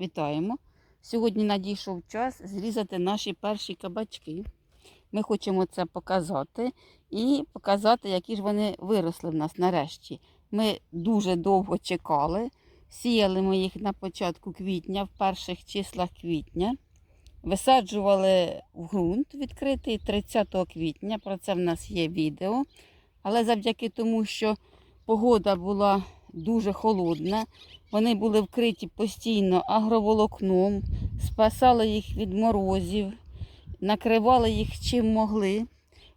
Вітаємо! Сьогодні надійшов час зрізати наші перші кабачки. Ми хочемо це показати і показати, які ж вони виросли в нас нарешті. Ми дуже довго чекали. Сіяли ми їх на початку квітня, в перших числах квітня. Висаджували в ґрунт відкритий 30 квітня. Про це в нас є відео. Але завдяки тому, що погода була дуже холодна, вони були вкриті постійно агроволокном, спасали їх від морозів, накривали їх чим могли.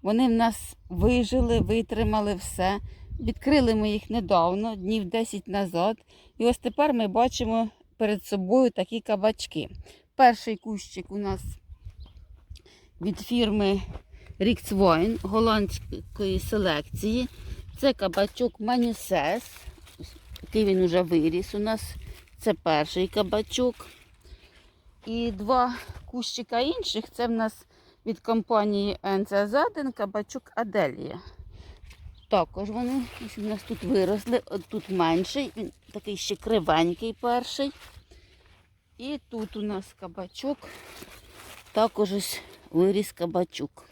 Вони в нас вижили, витримали все. Відкрили ми їх недавно, днів 10 назад. І ось тепер ми бачимо перед собою такі кабачки. Перший кущик у нас від фірми Ріксвайн голландської селекції. Це кабачок Манісес. Такий він вже виріс у нас. Це перший кабачок. І два кущика інших це в нас від компанії NZ1 кабачок Аделія. Також вони у нас тут виросли, от тут менший, він такий ще кривенький перший. І тут у нас кабачок, також ось виріс кабачок.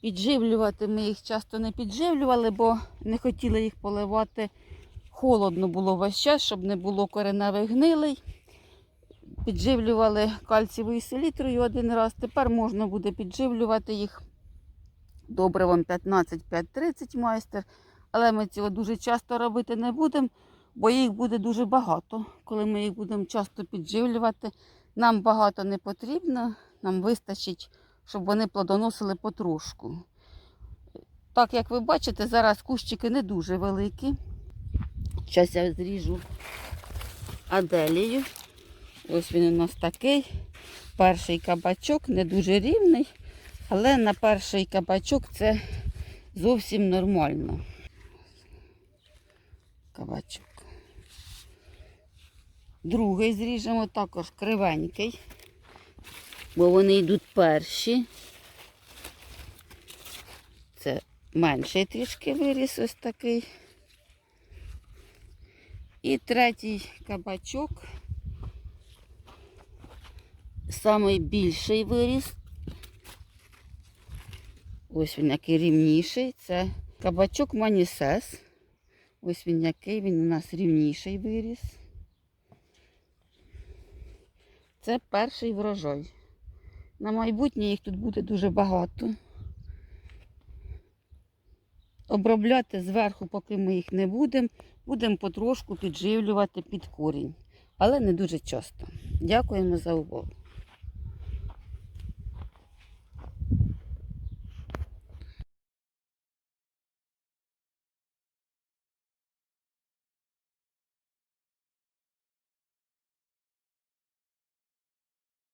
Підживлювати ми їх часто не підживлювали, бо не хотіли їх поливати. Холодно було весь час, щоб не було кореневих гнилей. Підживлювали кальцієвою селітрою один раз. Тепер можна буде підживлювати їх добривом 15-5-30 майстер. Але ми цього дуже часто робити не будемо, бо їх буде дуже багато. Коли ми їх будемо часто підживлювати, нам багато не потрібно, нам вистачить, щоб вони плодоносили потрошку. Так, як ви бачите, зараз кущики не дуже великі. Зараз я зріжу аделію. Ось він у нас такий. Перший кабачок, не дуже рівний, але на перший кабачок це зовсім нормально. Кабачок. Другий зріжемо також кривенький, бо вони йдуть перші. Це менший трішки виріс ось такий. І третій кабачок. Самий більший виріс. Ось він який рівніший. Це кабачок Манісес. Ось він який, він у нас рівніший виріс. Це перший врожай. На майбутнє їх тут буде дуже багато. Обробляти зверху, поки ми їх не будемо, будемо потрошку підживлювати під корінь, але не дуже часто. Дякуємо за увагу.